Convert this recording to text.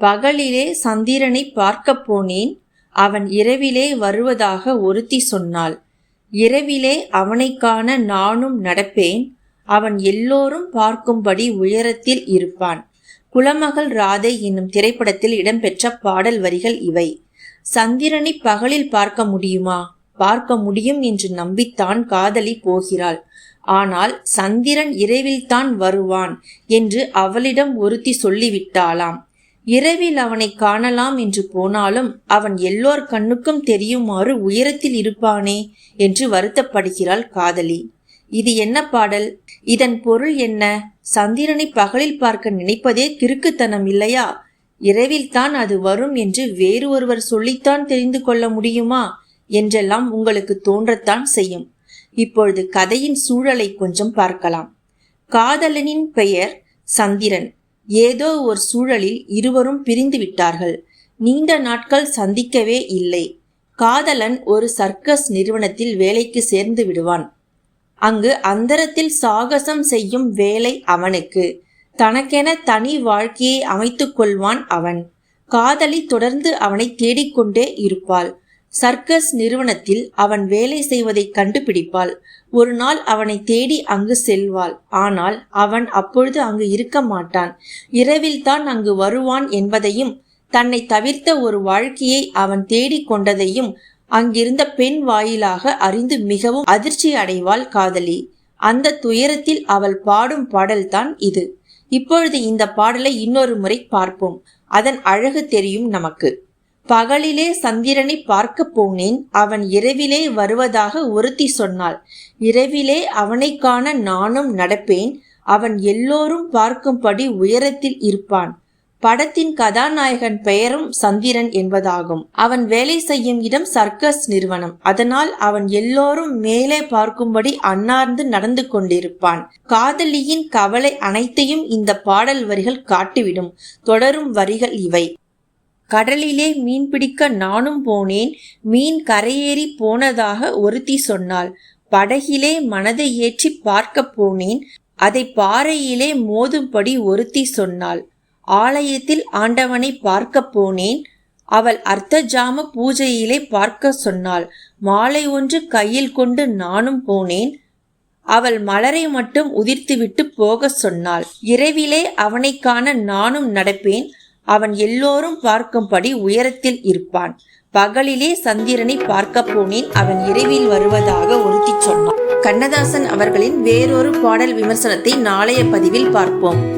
பகலிலே சந்திரனை பார்க்கப் போனேன். அவன் இரவிலே வருவதாக ஒருத்தி சொன்னாள். இரவிலே அவனைக்கான நானும் நடப்பேன். அவன் எல்லோரும் பார்க்கும்படி உயரத்தில் இருப்பான். குலமகள் ராதை என்னும் திரைப்படத்தில் இடம்பெற்ற பாடல் வரிகள் இவை. சந்திரனை பகலில் பார்க்க முடியுமா? பார்க்க முடியும் என்று நம்பித்தான் காதலி போகிறாள். ஆனால் சந்திரன் இரவில்தான் வருவான் என்று அவளிடம் ஒருத்தி சொல்லிவிட்டாளாம். இரவில் அவனை காணலாம் என்று போனாலும் அவன் எல்லோர் கண்ணுக்கும் தெரியுமாறு உயரத்தில் இருப்பானே என்று வருத்தப்படுகிறாள் காதலி. இது என்ன பாடல்? இதன் பொருள் என்ன? சந்திரனை பகலில் பார்க்க நினைப்பதே கிறுக்குத்தனம் இல்லையா? இரவில்தான் அது வரும் என்று வேறு ஒருவர் சொல்லித்தான் தெரிந்து கொள்ள முடியுமா? என்றெல்லாம் உங்களுக்கு தோன்றத்தான் செய்யும். இப்பொழுது கதையின் சூழலை கொஞ்சம் பார்க்கலாம். காதலனின் பெயர் சந்திரன். ஏதோ ஒரு சூழலில் இருவரும் பிரிந்து விட்டார்கள் நீண்ட நாட்கள் சந்திக்கவே இல்லை. காதலன் ஒரு சர்க்கஸ் நிறுவனத்தில் வேலைக்கு சேர்ந்து விடுவான். அங்கு அந்தரத்தில் சாகசம் செய்யும் வேலை அவனுக்கு. தனக்கென தனி வாழ்க்கையை அமைத்துக் கொள்வான் அவன். காதலி தொடர்ந்து அவனை தேடிக்கொண்டே இருப்பாள். சர்க்கஸ் நிறுவனத்தில் அவன் வேலை செய்வதை கண்டுபிடிப்பாள். ஒரு நாள் அவனை தேடி அங்கு செல்வாள். ஆனால் அவன் அப்பொழுது அங்கு இருக்க மாட்டான். இரவில்தான் அங்கு வருவான் என்பதையும் தன்னை தவிர்த்த ஒரு வாழ்க்கையை அவன் தேடிக் கொண்டதையும் அங்கிருந்த பெண் வாயிலாக அறிந்து மிகவும் அதிர்ச்சி அடைவாள் காதலி. அந்த துயரத்தில் அவள் பாடும் பாடல்தான் இது. இப்பொழுது இந்த பாடலை இன்னொரு முறை பார்ப்போம். அதன் அழகு தெரியும் நமக்கு. பகலிலே சந்திரனை பார்க்க போனேன். அவன் இரவிலே வருவதாக ஒருத்தி சொன்னாள். இரவிலே அவனை காண நானும் நடப்பேன். அவன் எல்லோரும் பார்க்கும்படி உயரத்தில் இருப்பான். படத்தின் கதாநாயகன் பெயரும் சந்திரன் என்பதாகும். அவன் வேலை செய்யும் இடம் சர்க்கஸ் நிறுவனம். அதனால் அவன் எல்லோரும் மேலே பார்க்கும்படி அன்னார்ந்து நடந்து கொண்டிருப்பான். காதலியின் கவலை அனைத்தையும் இந்த பாடல் வரிகள் காட்டிவிடும். தொடரும் வரிகள் இவை. கடலிலே மீன் பிடிக்க நானும் போனேன். மீன் கரையேறி போனதாக ஒருத்தி சொன்னாள். படகிலே மனதை ஏற்றி பார்க்க போனேன். அதை பாறையிலே மோதும்படி ஒருத்தி சொன்னாள். ஆலயத்தில் ஆண்டவனை பார்க்க போனேன். அவள் அர்த்தஜாம பூஜையிலே பார்க்க சொன்னாள். மாலை ஒன்று கையில் கொண்டு நானும் போனேன். அவள் மலரை மட்டும் உதிர்த்துவிட்டு போக சொன்னாள். இரவிலே அவனை காண நானும் நடப்பேன். அவன் எல்லோரும் பார்க்கும்படி உயரத்தில் இருப்பான். பகலிலே சந்திரனை பார்க்க போனேன். அவன் இரவில் வருவதாக உறுதி சொன்னான். கண்ணதாசன் அவர்களின் வேறொரு பாடல் விமர்சனத்தை நாளைய பதிவில் பார்ப்போம்.